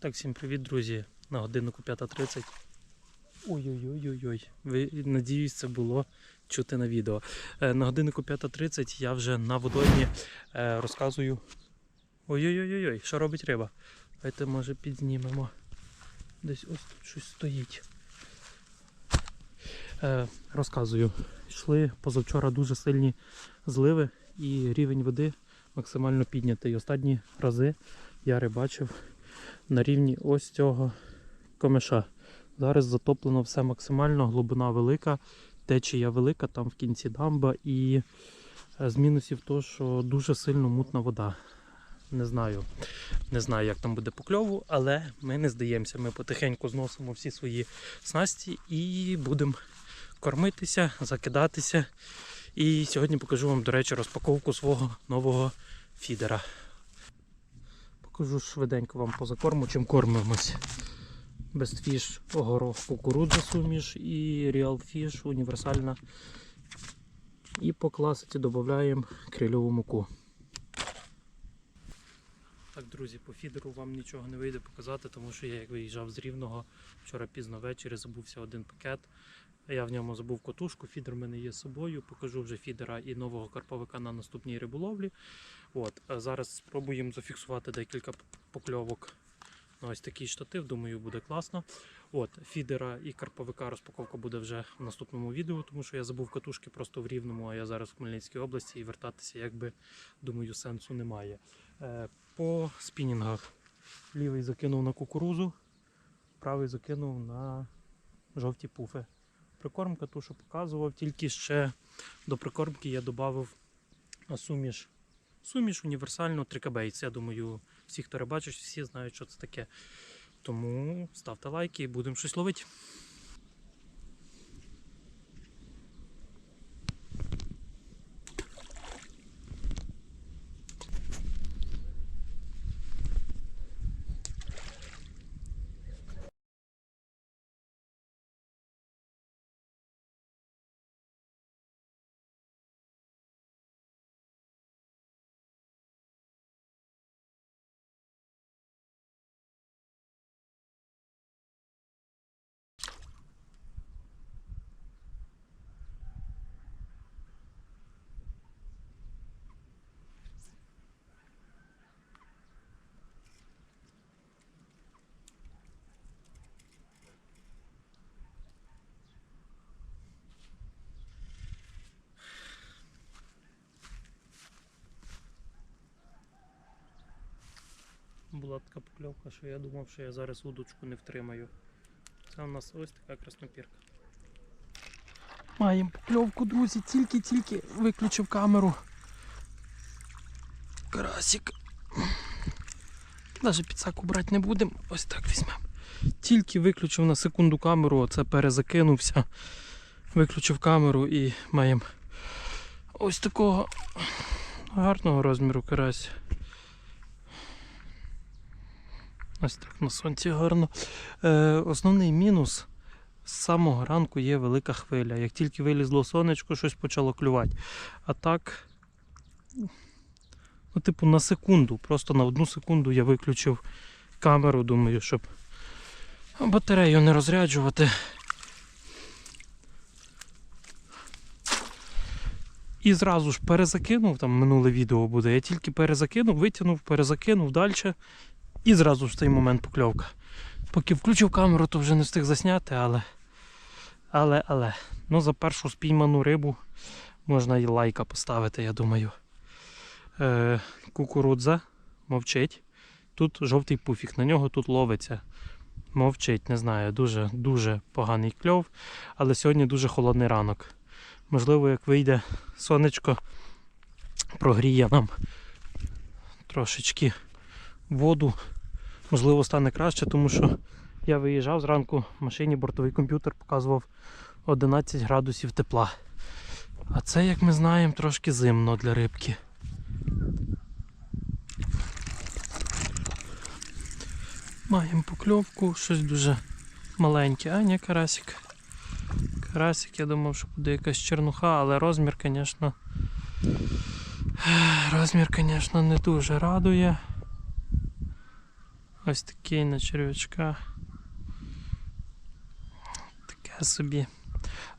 Так, всім привіт, друзі. На годиннику 5.30. Ой-ой-ой-ой-ой. Надіюсь, це було чути на відео. Е, На годиннику 5.30 я вже на водоймі е, розказую. Ой-ой-ой-ой, що робить риба? Давайте, може, підзнімемо. Десь ось тут щось стоїть. Е, розказую. Йшли позавчора дуже сильні зливи і рівень води максимально піднятий. Останні рази я рибачив на рівні ось цього комиша. Зараз затоплено все максимально, глибина велика, течія велика, там в кінці дамба і е, з мінусів то, що дуже сильно мутна вода. Не знаю, не знаю, як там буде по кльову, але ми не здаємося. Ми потихеньку зносимо всі свої снасті і будемо кормитися, закидатися. І сьогодні покажу вам, до речі, розпаковку свого нового фідера. Покажу швиденько вам по закорму, чим кормимось. Бестфіш, огорох, кукурудза суміш і Real Fish універсальна. І по класиці додаємо крильову муку. Так, друзі, по фідеру вам нічого не вийде показати, тому що я як виїжджав з Рівного вчора пізно ввечері, забувся один пакет. Я в ньому забув котушку, фідер в мене є з собою. Покажу вже фідера і нового карповика на наступній риболовлі. От, зараз спробуємо зафіксувати декілька покльовок на ось такий штатив. Думаю, буде класно. От, фідера і карповика розпаковка буде вже в наступному відео, тому що я забув катушки просто в Рівному, а я зараз в Хмельницькій області і вертатися, якби думаю, сенсу немає. Е, по спінінгах лівий закинув на кукурузу, правий закинув на жовті пуфи. Прикормка ту, що показував, тільки ще до прикормки я додав суміш. Суміш універсальну трикабейц. Я думаю, всі, хто рибачить, всі знають, що це таке. Тому ставте лайки і будемо щось ловити. Була така покльовка, що я думав, що я зараз удочку не втримаю. Це у нас ось така краснопірка. Маємо покльовку, друзі, тільки-тільки виключив камеру. Карасик. Навіть підсаку брати не будемо. Ось так візьмемо. Тільки виключив на секунду камеру, оце перезакинувся. Виключив камеру і маємо ось такого гарного розміру карася. Ось так на сонці гарно. Е, основний мінус з самого ранку є велика хвиля. Як тільки вилізло сонечко, щось почало клювати. А так, ну, типу, на секунду, просто на одну секунду я виключив камеру, думаю, щоб батарею не розряджувати. І зразу ж перезакинув, там минуле відео буде. Я тільки перезакинув, витягнув, перезакинув далі. І зразу в цей момент покльовка. Поки включив камеру, то вже не встиг засняти, але. Але, але. Ну, за першу спійману рибу можна і лайка поставити, я думаю. Е, Кукурудза мовчить. Тут жовтий пуфік, на нього тут ловиться. Мовчить, не знаю, дуже дуже поганий кльов, але сьогодні дуже холодний ранок. Можливо, як вийде сонечко, прогріє нам трошечки воду, можливо, стане краще, тому що я виїжджав зранку в машині, бортовий комп'ютер показував 11 градусів тепла. А це, як ми знаємо, трошки зимно для рибки. Маємо покльовку, щось дуже маленьке, а ні, карасик. Карасик, я думав, що буде якась чернуха, але розмір, звісно, розмір, звісно, не дуже радує. Ось такий на черв'ячка. Таке собі.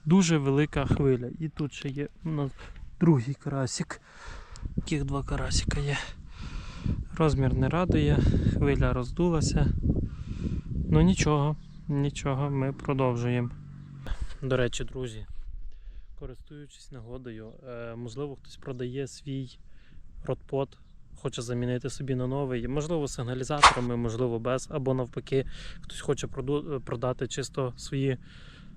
Дуже велика хвиля. І тут ще є у нас другий карасик. Таких два карасика є. Розмір не радує, хвиля роздулася. Ну нічого, нічого, ми продовжуємо. До речі, друзі, користуючись нагодою, е, можливо, хтось продає свій ротпот, хоче замінити собі на новий, можливо, сигналізаторами, можливо, без, або навпаки, хтось хоче продати чисто свої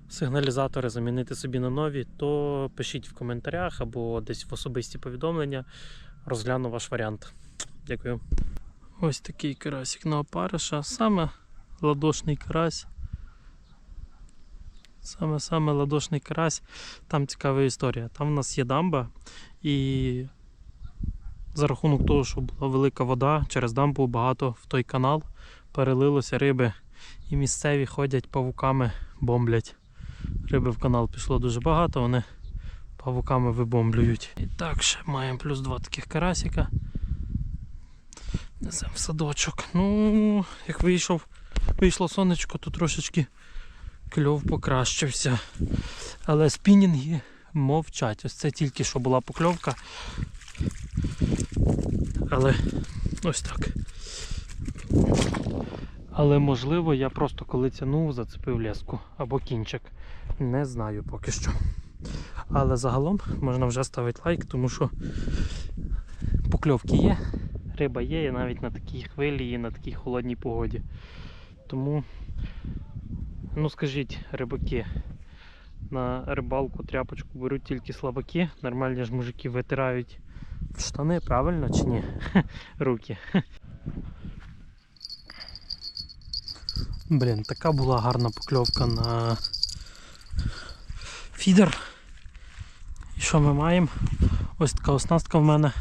сигналізатори, замінити собі на нові, то пишіть в коментарях або десь в особисті повідомлення. Розгляну ваш варіант. Дякую. Ось такий карасик на опариша. Саме ладошний карась. Саме саме ладошний карась. Там цікава історія. Там в нас є дамба, і за рахунок того, що була велика вода, через дамбу багато в той канал перелилося риби. І місцеві ходять павуками, бомблять. Риби в канал пішло дуже багато, вони павуками вибомблюють. І так, ще маємо плюс два таких карасика. Несемо в садочок. Ну, як вийшов, вийшло сонечко, то трошечки кльов покращився. Але спінінги мовчать. Ось це тільки що була покльовка. Але ось так. Але можливо я просто коли тянув, зацепив леску або кінчик. Не знаю поки що. Але загалом можна вже ставити лайк, тому що покльовки є, риба є і навіть на такій хвилі і на такій холодній погоді. Тому, ну скажіть, рибаки, на рибалку тряпочку беруть тільки слабаки, нормальні ж мужики витирають штани, правильно чи ні? Руки. Блін, така була гарна покльовка на фідер. І що ми маємо? Ось така оснастка в мене.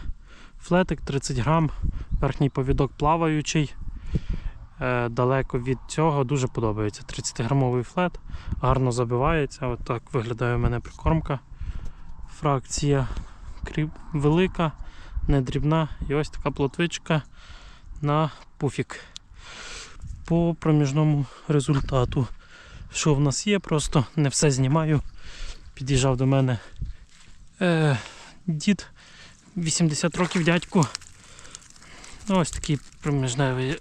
Флетик 30 грам, верхній повідок плаваючий. Е, далеко від цього дуже подобається. 30-грамовий флет, гарно забивається. От виглядає у мене прикормка. Фракція кріп велика, не дрібна. І ось така плотвичка на пуфік. По проміжному результату. Що в нас є, просто не все знімаю. Під'їжджав до мене е, дід 80 років дядьку. Ось такий проміжневий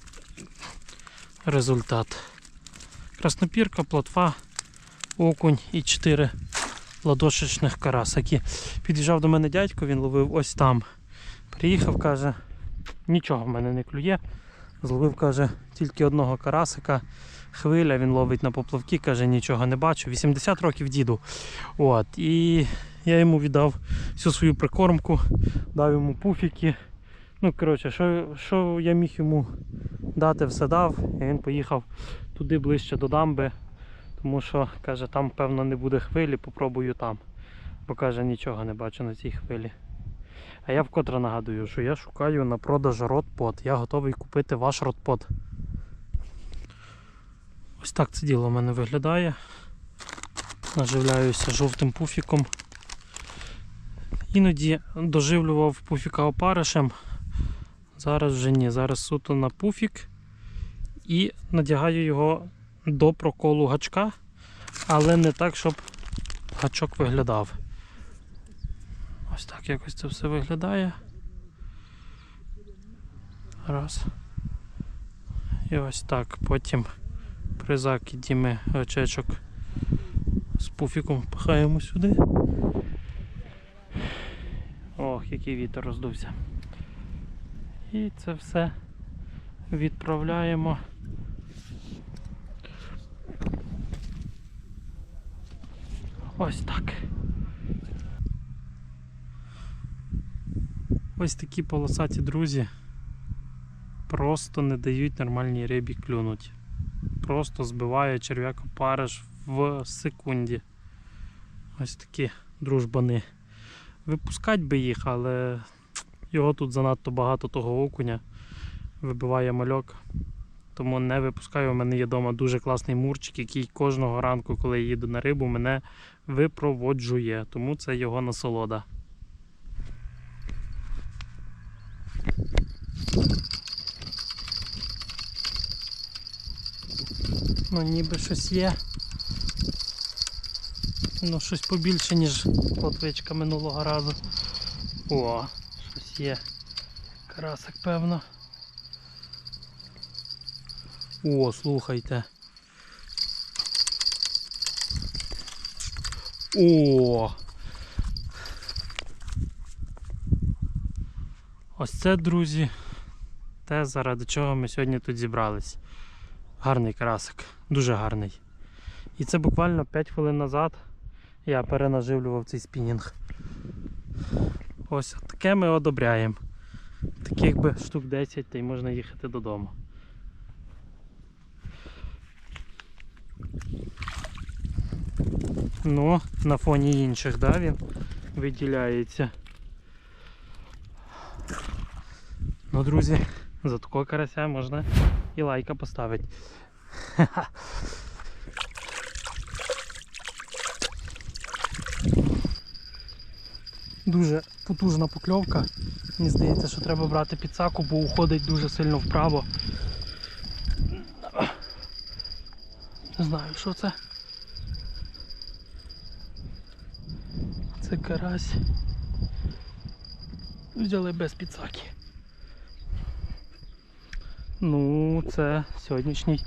результат. Краснопірка, плотва, окунь і 4 ладошечних карасики. Під'їжджав до мене дядько, він ловив ось там. Приїхав, каже, нічого в мене не клює. Зловив, каже, тільки одного карасика. Хвиля, він ловить на поплавки, каже, нічого не бачу. 80 років діду. От. І я йому віддав всю свою прикормку, дав йому пуфіки. Ну, коротше, що, що я міг йому дати, все дав. І він поїхав туди ближче до дамби, тому що, каже, там, певно, не буде хвилі, попробую там. Бо каже, нічого не бачу на цій хвилі. А я вкотре нагадую, що я шукаю на продаж ротпот. Я готовий купити ваш ротпот. Ось так це діло в мене виглядає. Наживляюся жовтим пуфіком. Іноді доживлював пуфіка опаришем. Зараз вже ні. Зараз суто на пуфік і надягаю його до проколу гачка, але не так, щоб гачок виглядав. Ось так якось це все виглядає. Раз. І ось так. Потім при закиді ми гачечок з пуфіком пихаємо сюди. Ох, який вітер роздувся. І це все відправляємо. Ось так. Ось такі полосаті друзі просто не дають нормальній рибі клюнуть. Просто збиває черв'як опариш в секунді. Ось такі дружбани. Випускать би їх, але його тут занадто багато того окуня. Вибиває мальок. Тому не випускаю. У мене є вдома дуже класний мурчик, який кожного ранку, коли я їду на рибу, мене випроводжує. Тому це його насолода. Ну ніби щось є. Ну щось побільше, ніж плотвичка минулого разу. О, щось є. Карасик, певно. О, слухайте. О! Ось це, друзі, те, заради чого ми сьогодні тут зібрались. Гарний карасик, дуже гарний. І це буквально 5 хвилин назад я перенаживлював цей спінінг. Ось таке ми одобряємо. Таких би штук 10 та й можна їхати додому. Ну, на фоні інших, да, він виділяється. Ну, друзі, за такого карася можна і лайка поставити. Дуже потужна покльовка. Мені здається, що треба брати підсаку, бо уходить дуже сильно вправо. Не знаю, що це. Це карась. Взяли без підсаки. Ну, це сьогоднішній,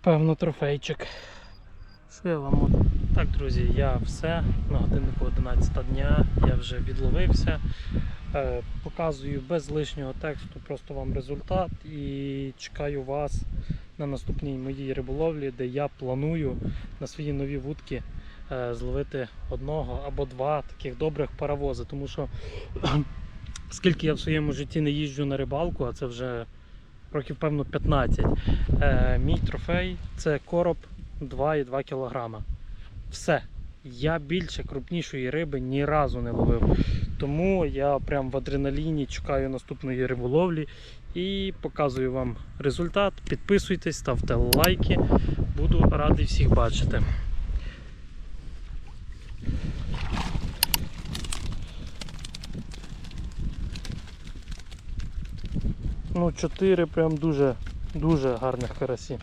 певно, трофейчик. Що я вам можу? Так, друзі, я все. На годиннику 11 дня я вже відловився. Е, показую без лишнього тексту просто вам результат і чекаю вас на наступній моїй риболовлі, де я планую на свої нові вудки е, зловити одного або два таких добрих паровози. Тому що скільки я в своєму житті не їжджу на рибалку, а це вже років певно 15. Е, мій трофей це короб 2,2 кг. Все. Я більше крупнішої риби ні разу не ловив. Тому я прям в адреналіні чекаю наступної риболовлі і показую вам результат. Підписуйтесь, ставте лайки. Буду радий всіх бачити. Ну, чотири прям дуже, дуже гарних карасі.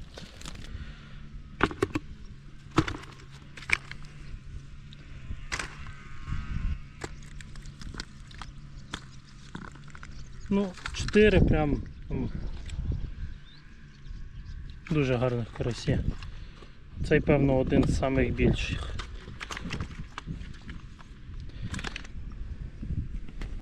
Ну, чотири прям дуже гарних карасі. Цей, певно, один з самих більших.